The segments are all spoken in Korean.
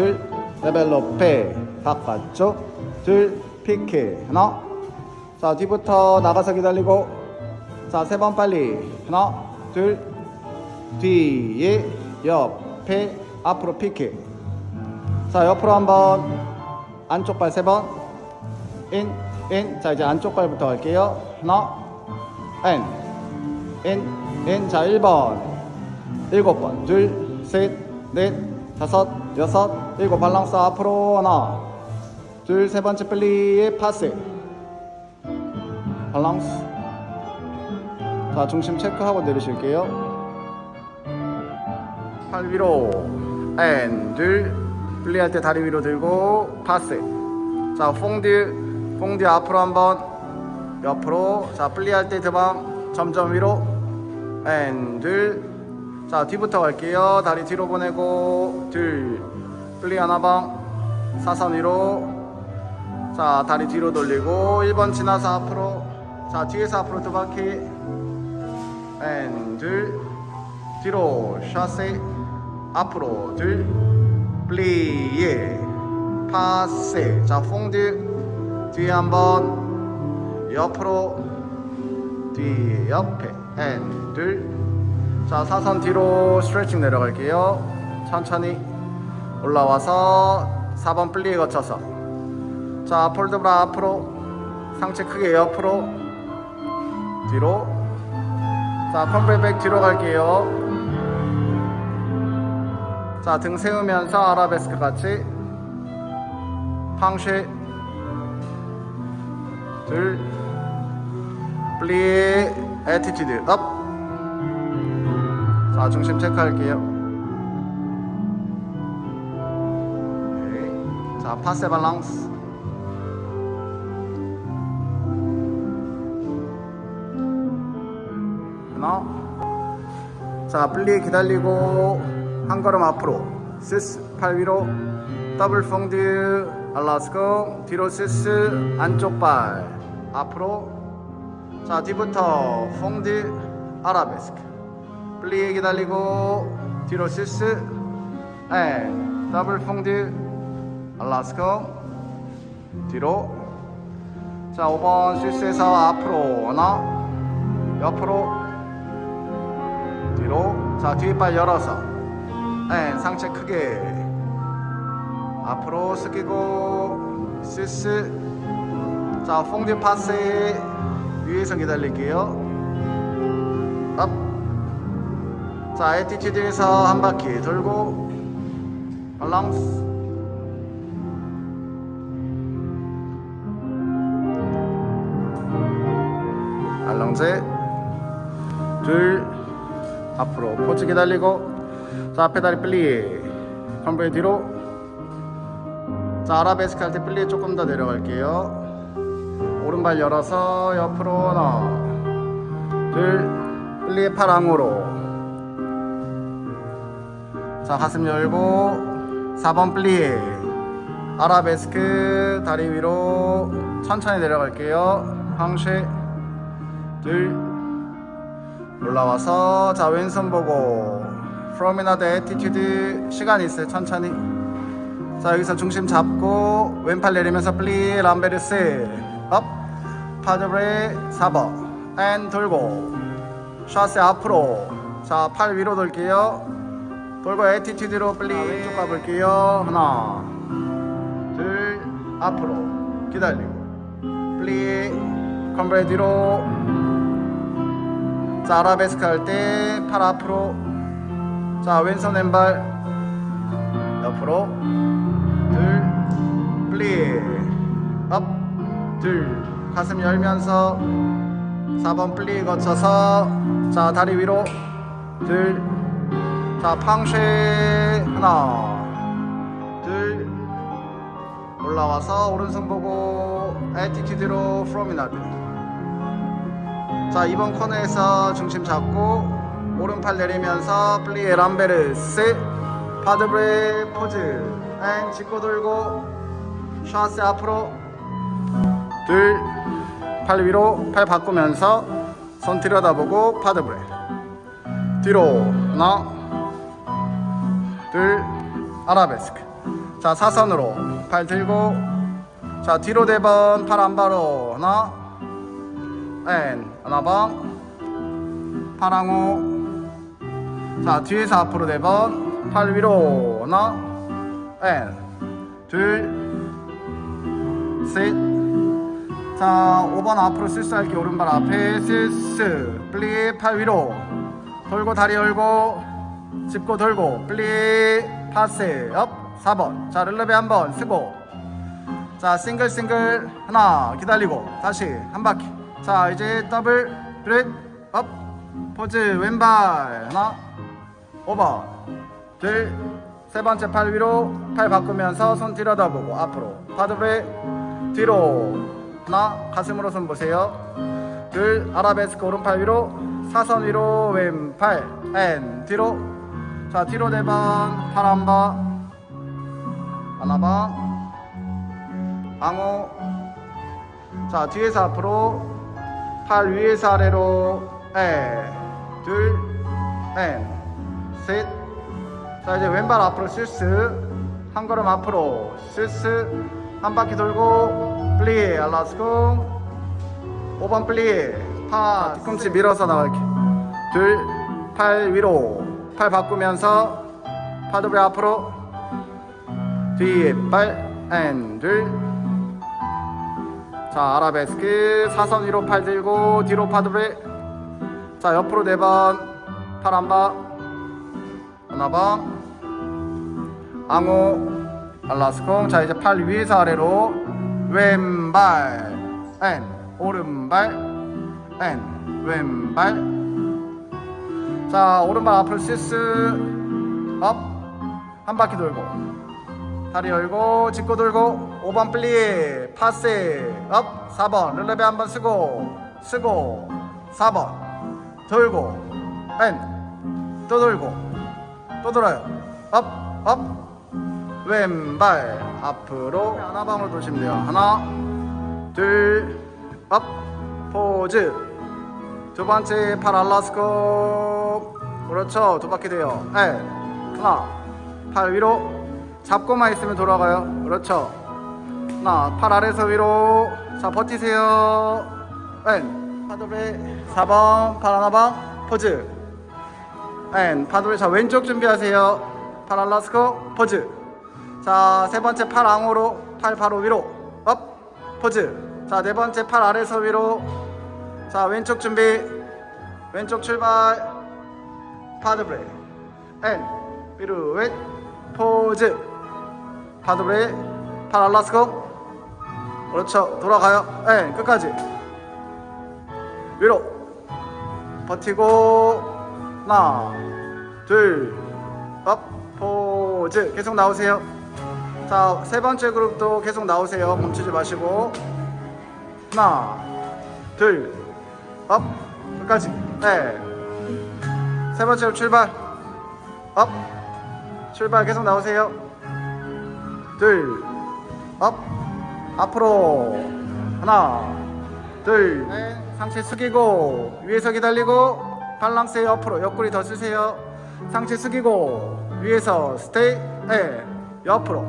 둘 레벨로페 바깥쪽 둘 피케. 하나. 자 뒤부터 나가서 기다리고. 자 세 번 빨리. 하나 둘 뒤에 옆에 앞으로 피케. 자 옆으로 한번. 안쪽 발 세 번. 인, 인. 자, 이제 안쪽 발부터 갈게요. 하나, 엔, 인, 인. 자, 1번, 7번, 둘, 셋, 넷, 다섯, 여섯, 일곱. 발랑스 앞으로 하나, 둘, 세 번째 플리에 파스. 발랑스. 자, 중심 체크하고 내리실게요. 팔 위로, 엔, 둘, 플리할 때 다리 위로 들고 파스. 자, 퐁듀, 퐁듀 앞으로 한번 옆으로. 자, 플리할 때 드밤 점점 위로. 앤, 둘. 자, 뒤부터 갈게요. 다리 뒤로 보내고 둘. 플리 하나 방. 사선 위로. 자, 다리 뒤로 돌리고 1번 지나서 앞으로. 자, 뒤에서 앞으로 두 바퀴. 앤, 둘. 뒤로 샤세 앞으로 둘. 플리에. 파세. 자, 퐁듀. 뒤에 한번 옆으로 뒤 옆에 앤 둘. 자, 사선 뒤로 스트레칭 내려갈게요. 천천히 올라와서 4번 플리에 거쳐서. 자, 폴드 브라 앞으로. 상체 크게 옆으로. 뒤로. 자, 컴브레백 뒤로 갈게요. 자, 등 세우면서 아라베스크 같이. 팡쉐. 둘. 플리에 에티튜드. 업. 자 중심 체크할게요. 자 파세 밸런스. 하나. 자 플리에 기다리고 한 걸음 앞으로 시스 팔 위로 더블 퐁듀 알라스고 뒤로 시스 안쪽 발 앞으로 자 뒤부터 퐁듀 아라베스크 플리에 기다리고 뒤로 시스 에 더블 퐁듀. 알라스고 뒤로. 자 5번 시스에서 앞으로 하나? 옆으로. 뒤로. 자 뒷발 열어서. 에 상체 크게. 앞으로 숙이고 시스 자 퐁듀 파세 위에서 기다릴게요 자 에티튜드에서 한 바퀴 돌고 밸런스. 알랑제 둘 앞으로 포즈 기다리고 자 다리 플리. 컴브레 뒤로. 자 아라베스크 할 때 플리에 조금 더 내려갈게요. 오른발 열어서 옆으로 하나. 둘 플리에 팔 앙으로 자 가슴 열고. 4번 플리에 아라베스크 다리 위로 천천히 내려갈게요. 황쉐. 둘. 올라와서. 자 왼손 보고. 프로미나드 에티튜드 시간 있어요 천천히. 자 여기서 중심 잡고 왼팔 내리면서 플리 람베르스. 업. 파드브레 4번. 앤 돌고. 샷세 앞으로. 자 팔 위로 돌게요 돌고 에티튜드로 플리 왼쪽 가볼게요. 하나 둘 앞으로 기다리고. 플리 컴브레 뒤로. 자 아라베스크 할 때 팔 앞으로. 자 왼손 왼발. 옆으로. 둘 플리. 업둘 가슴 열면서 4번 플리 거쳐서 자 다리 위로. 둘 자 팡쉐 하나 둘 올라와서 오른손 보고 에티튜드로 프로미나드 자 이번 코너에서 중심 잡고 오른팔 내리면서 플리에 람베르스 파드브레 포즈 앤 짚고 돌고 샷스 앞으로. 둘 팔 위로 팔 바꾸면서 손 들여다보고 파드브레 뒤로 하나 둘 아라베스크. 자 사선으로 팔 들고 자 뒤로 네번 팔 안 바로. 하나 앤 하나 방 파랑호 자 뒤에서 앞으로 네번팔 위로. 하나 앤둘셋자 5번 앞으로 실수할게 오른발 앞에 실수. 플리 팔 위로. 돌고 다리 열고 짚고 돌고 플리 파스 업 4번. 자 룰러베 한번 쓰고. 자 싱글 싱글 하나 기다리고. 다시 한 바퀴. 자 이제 더블 브릿 업 포즈 왼발. 하나 5번 둘세 번째 팔 위로 팔 바꾸면서 손 들여다보고 앞으로. 파드브레 뒤로. 하나 가슴으로 손 보세요. 둘 아라베스크 오른팔 위로 사선 위로 왼팔. 앤 뒤로 자 뒤로 네번 팔 한번. 하나번. 앙호 자 뒤에서 앞으로 팔 위에서 아래로. 에둘앤셋자 이제 왼발 앞으로 실스. 한 걸음 앞으로 실스. 한 바퀴 돌고 플리. 알라스콩 5번 플리. 파 뒤꿈치 밀어서 나갈게. 둘 팔 위로 팔 바꾸면서 파도배 앞으로 뒤에 팔앤둘. 자 아라베스크 사선 위로 팔 들고 뒤로 파도배 자 옆으로 네 번 팔 한바 하나방 앙호 알라스콩 자 이제 팔 위에서 아래로. 왼발 앤 오른발 앤 왼발 자 오른발 앞으로 시스 업 한 바퀴 돌고 다리 열고 짚고 돌고 5번 플리 파스 업 4번 룰레베 한번 쓰고 쓰고 4번 돌고 앤또 돌고 또 돌아요. 업 업 왼발 앞으로 하나방으로 도시면 돼요. 하나 둘 업 포즈. 두 번째 팔 알라스코 그렇죠. 두 바퀴 돼요. 네. 하나 팔 위로 잡고만 있으면 돌아가요. 그렇죠. 하나 팔 아래서 위로. 자 버티세요. 앤 파도베 4번 팔 하나방 포즈. 앤 파도베 자 왼쪽 준비하세요. 팔 알라스코 포즈. 자 세 번째 팔 앙호로 팔 바로 위로. 업 포즈. 자 네 번째 팔 아래서 위로. 자 왼쪽 준비. 왼쪽 출발 파드브레. 앤 피루엣 포즈 파드브레 팔 알라스코. 그렇죠. 돌아가요. 앤 끝까지. 위로. 버티고. 하나 둘업 포즈 계속 나오세요. 자 세 번째 그룹도 계속 나오세요. 멈추지 마시고. 하나 둘업 끝까지. 네 세 번째로 출발. 업. 출발. 계속 나오세요. 둘업. 앞으로. 하나. 둘. 네. 상체 숙이고 위에서 기다리고 발랑스 옆으로 옆구리 더 쓰세요. 상체 숙이고 위에서 스테이 네. 옆으로.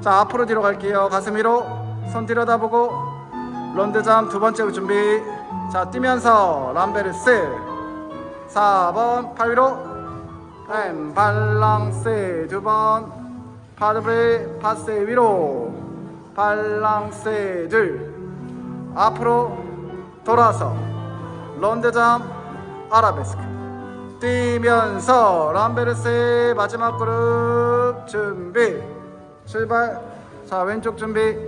자 앞으로 뒤로 갈게요. 가슴 위로. 손 들여다보고 런드잠 두 번째 준비. 자 뛰면서 람베르스 4번 팔 위로. 앤 발랑스 두번. 파드브레 파스 위로. 발랑스 둘. 앞으로 돌아서 런드잠 아라베스크. 뛰면서 람베르스 마지막 그룹 준비. 출발. 자 왼쪽 준비.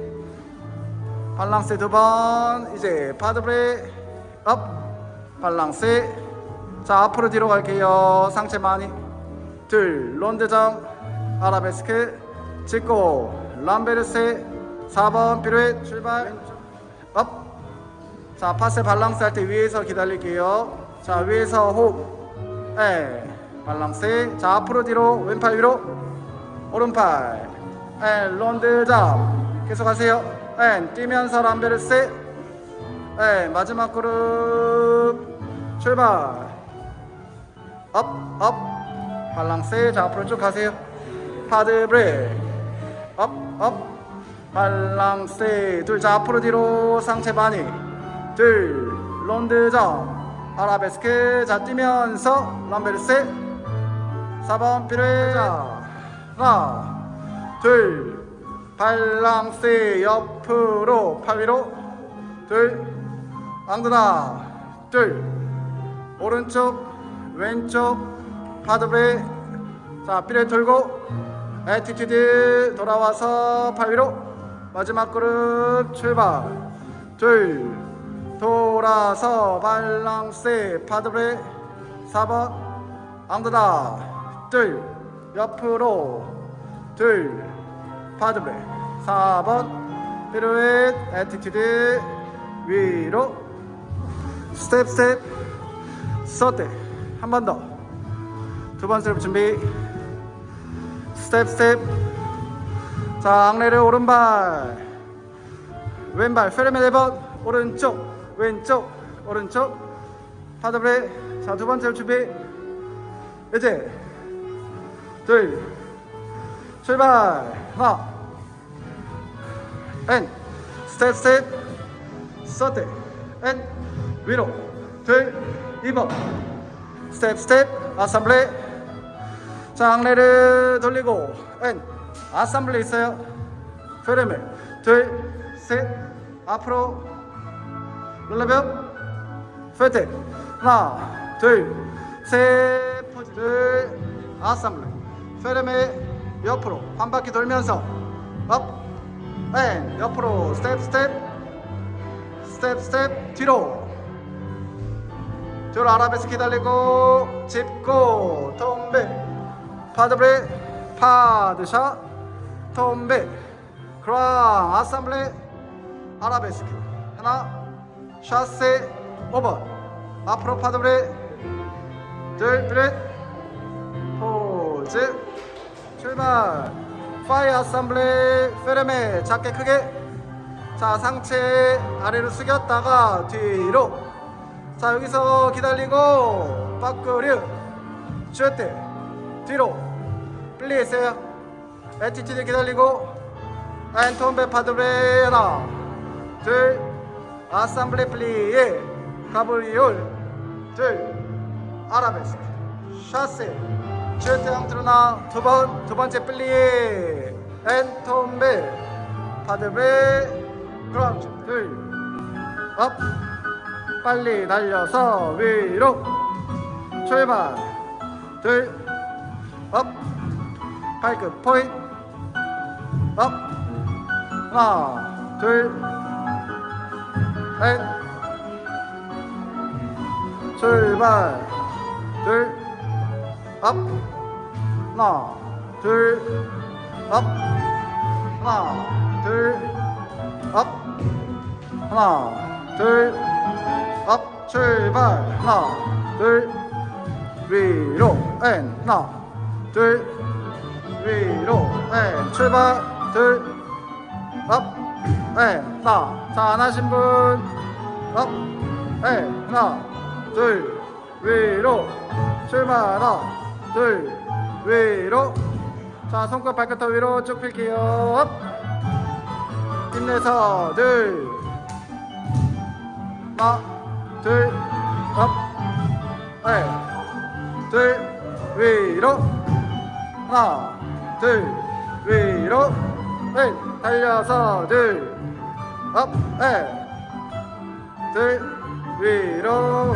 발랑스 두 번. 이제 파드브레 업. 발랑스 자 앞으로 뒤로 갈게요. 상체 많이. 둘 런드점 아라베스크. 찍고 람베르스 4번 피루엣 출발. 업. 자 파스 발랑스 할 때 위에서 기다릴게요. 자 위에서 호흡 에. 발랑스. 자 앞으로 뒤로. 왼팔 위로. 오른팔. 에 런드 잡 계속 하세요. 에 뛰면서 람베르스 에 마지막 그룹. 출발 업 업 발랑스 자 앞으로 쭉 가세요 파드 브레이크 업, 업. 발랑스. 둘, 자, 앞으로 뒤로 상체 많이. 둘, 론드 점. 아라베스크. 자, 뛰면서 람베르스. 4번 피르. 자, 하나, 둘. 발랑스. 옆으로. 팔 위로. 둘. 앙드나. 둘. 오른쪽. 왼쪽. 파드브레. 자, 삐를 돌고 에티튜드 돌아와서 팔 위로 마지막 그룹 출발. 둘 돌아서 발랑스 파드브레 4번 앙드다. 둘 옆으로. 둘 파드브레 4번 피루엣 에티튜드 위로. 스텝 스텝. 서대 한 번 더. 두번 스텝 준비. 스텝 스텝. 자 앙레르 오른발. 왼발 페르메 네번. 오른쪽 왼쪽 오른쪽. 파드브레 자두 번째 준비. 이제 둘 출발. 하나 엔. 스텝 스텝. 서대 엔. 위로. 둘 2번 스텝 스텝 아sam블레. 자, 앙레를 돌리고 엔 아sam블레 있어요. 페르메. 둘, 셋 앞으로 롤레병 페테. 하나, 둘, 셋 포즈. 둘 아sam블레. 페르메 옆으로 한 바퀴 돌면서 업, 엔 옆으로 스텝 스텝. 스텝 스텝 뒤로 뒤로 아라베스키 달리고 짚고 톰베. 파드브레 파드샷 톰베 크랑 아sam블레 아라베스키 하나 샷세 오버. 앞으로 파드브레 둘 브레 포즈. 출발. 파이 아sam블레 페레메. 작게 크게. 자 상체 아래로 숙였다가 뒤로 자 여기서 기다리고 빠꾸류 슈트 뒤로 플리에세요 에티튜드 기다리고 엔톤베 파드브레 하나 둘 아sam블레 플리에 가브리올 둘 아라베스크 샤세 슈트 형트로나 두번 두 번째 플리에 엔톤베 파드브레 그렇지 둘업 빨리 날려서 위로. 출발. 둘업. 발끝 포인트 업. 하나 둘셋. 출발. 둘업. 하나 둘업. 하나 둘업. 하나 둘 업 출발. 하나 둘 위로 엔 하나 둘 위로 엔 출발 둘업엔 하나 자안 하신 분업엔 하나 둘 위로 출발 하나 둘 위로. 자 손끝 발끝 위로 쭉 펼게요. 업. 힘내서 둘 하나, 둘, 업, 네, 둘, 위로, 하나, 둘, 위로, 네, 달려서 둘, 업, 네, 둘, 위로,